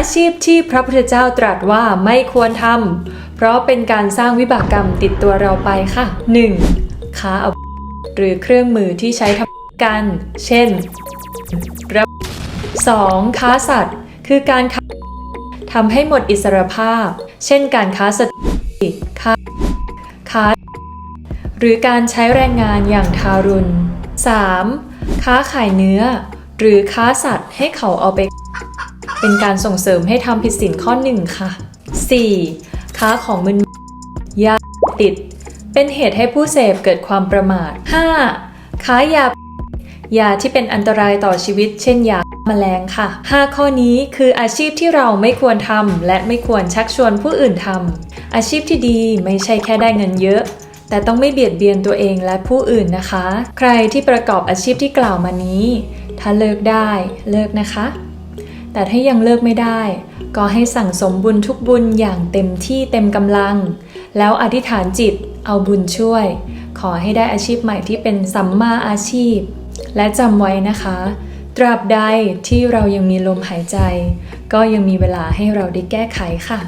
อาชีพที่พระพุทธเจ้าตรัสว่าไม่ควรทำเพราะเป็นการสร้างวิบากกรรมติดตัวเราไปค่ะ 1. ค้าอาวุธหรือเครื่องมือที่ใช้ทำกัน เช่นระ 2. ค้าสัตว์ คือการค้าทำให้หมดอิสรภาพ เช่นการค้าสตรีค้าค้า หรือการใช้แรงงานอย่างทารุณ 3. ค้าขายเนื้อ หรือค้าสัตว์ให้เขาเอาไป เป็นการส่งเสริมให้ทำผิดศีลข้อหนึ่งค่ะ 4. ค้าของมึนยาติด เป็นเหตุให้ผู้เสพเกิดความประมาท 5. ค้ายายาที่เป็นอันตรายต่อชีวิต เช่นยาแมลงค่ะ 5 ข้อนี้คืออาชีพที่เราไม่ควรทำและไม่ควรชักชวนผู้อื่นทำอาชีพที่ดีไม่ใช่แค่ได้เงินเยอะแต่ต้องไม่เบียดเบียนตัวเองและผู้อื่นนะคะ ใครที่ประกอบอาชีพที่กล่าวมานี้ ถ้าเลิกได้เลิกนะคะ แต่ถ้ายังเลิกไม่ได้ ก็ให้สั่งสมบุญทุกบุญอย่างเต็มที่เต็มกำลัง แล้วอธิษฐานจิตเอาบุญช่วย ขอให้ได้อาชีพใหม่ที่เป็นสัมมาอาชีพ และจำไว้นะคะ ตราบใดที่เรายังมีลมหายใจ ก็ยังมีเวลาให้เราได้แก้ไขค่ะ